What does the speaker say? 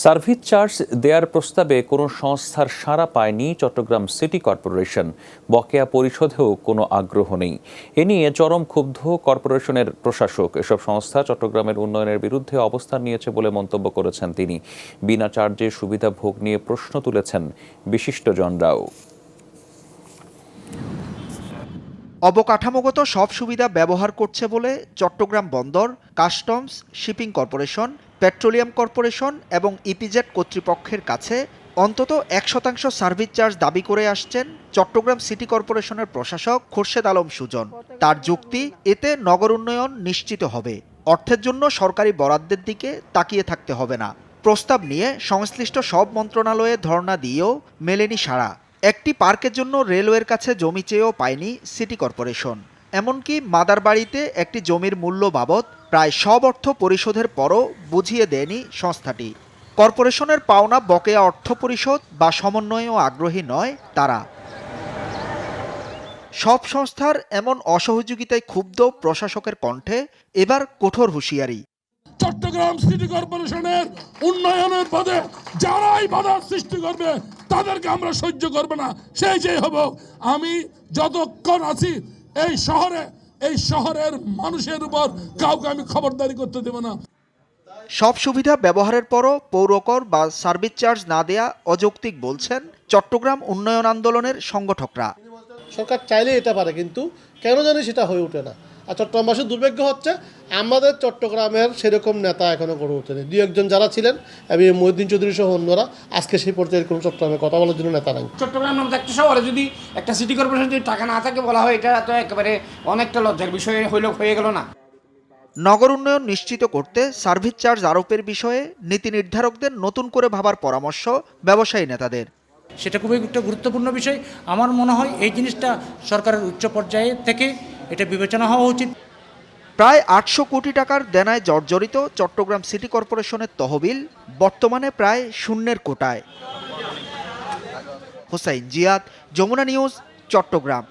Service charge দেয়ার প্রস্তাবে কোনো সংস্থার সাড়া পায়নি চট্টগ্রাম সিটি কর্পোরেশন। বকেয়া পরিশোধেও কোনো আগ্রহ নেই। এ নিয়ে চরম ক্ষুব্ধ কর্পোরেশনের প্রশাসক। এসব সংস্থা চট্টগ্রামের উন্নয়নের বিরুদ্ধে অবস্থান নিয়েছে বলে মন্তব্য করেছেন তিনি। বিনা চার্জে সুবিধা ভোগ নিয়ে প্রশ্ন তুলেছেন বিশিষ্টজনরাও অবকাঠামোগত সব সুবিধা ব্যবহার করছে বলে চট্টগ্রাম বন্দর, customs, shipping corporation petroleum corporation এবং ইপিজেড কর্তৃপক্ষের কাছে অন্তত এক শতাংশ সার্ভিস চার্জ দাবি করে আসছেন চট্টগ্রাম সিটি কর্পোরেশনের প্রশাসক খোরশেদ আলম সুজন। তার যুক্তি, এতে নগর উন্নয়ন নিশ্চিত হবে। অর্থের জন্য সরকারি বরাদ্দের দিকে তাকিয়ে থাকতে হবে না। প্রস্তাব নিয়ে সংশ্লিষ্ট সব মন্ত্রণালয়ে ধর্ণা দিয়েও মেলেনি সাড়া একটি পার্কের জন্য রেলওয়ের কাছে জমি চেয়েও পায়নি সিটি কর্পোরেশন। এমনকি মাদার বাড়িতে একটি জমির মূল্য বাবদ প্রায় সব অর্থ পরিশোধের পরও বুঝিয়ে দেয়নি সংস্থাটি। কর্পোরেশনের পাওনা বকেয়া অর্থ পরিশোধ বা সমন্বয়েও আগ্রহী নয় তারা। সব সংস্থার এমন অসহযোগিতায় ক্ষুব্ধ প্রশাসকের কণ্ঠে এবার কঠোর হুঁশিয়ারি। চট্টগ্রাম সিটি কর্পোরেশনের উন্নয়নের পদে যারাই বাধার সৃষ্টি করবে, তাদেরকে আমরা সহ্য করব না। সেই যে হব আমি যতক্ষণ আছি এই শহরে, এই শহরের মানুষের উপর কাউকে আমি খবরদারি করতে দেব না। সব সুবিধা ব্যবহারের পরও পৌরকর বা সার্ভিস চার্জ না দেয়া অযৌক্তিক বলছেন চট্টগ্রাম উন্নয়ন আন্দোলনের সংগঠকরা। সরকার চাইলে এটা পারে কিন্তু কেন জানি সেটা হয়ে ওঠে না। আর চট্টগ্রামবাসীর দুর্ভাগ্য হচ্ছে আমাদের চট্টগ্রামের সেরকম নেতা এখনও গড়ে ওঠেনি। দু একজন যারা ছিলেন এবং মহিউদ্দিন চৌধুরী সহ অন্যরা আজকে সেই পর্যায়ে কোনো চট্টগ্রামে কথা বলার জন্য নেতা নাই। চট্টগ্রাম নামে একটা শহরে যদি একটা সিটি কর্পোরেশন যদি টাকা না থাকে বলা হয় এটা তো একেবারে অনেকটা লজ্জার বিষয় হইল হয়ে গেল না। নগর উন্নয়ন নিশ্চিত করতে সার্ভিস চার্জ আরোপের বিষয়ে নীতি নির্ধারকদের নতুন করে ভাবার পরামর্শ ব্যবসায়ী নেতাদের। সেটা খুবই একটা গুরুত্বপূর্ণ বিষয়। আমার মনে হয় এই জিনিসটা সরকারের উচ্চ পর্যায়ে থেকে এটা বিবেচনা হওয়া উচিত। প্রায় আটশো কোটি টাকার দেনায় জর্জরিত চট্টগ্রাম সিটি কর্পোরেশনের তহবিল বর্তমানে প্রায় শূন্যের কোটায়। হোসাইন জিয়াদ, যমুনা নিউজ, চট্টগ্রাম।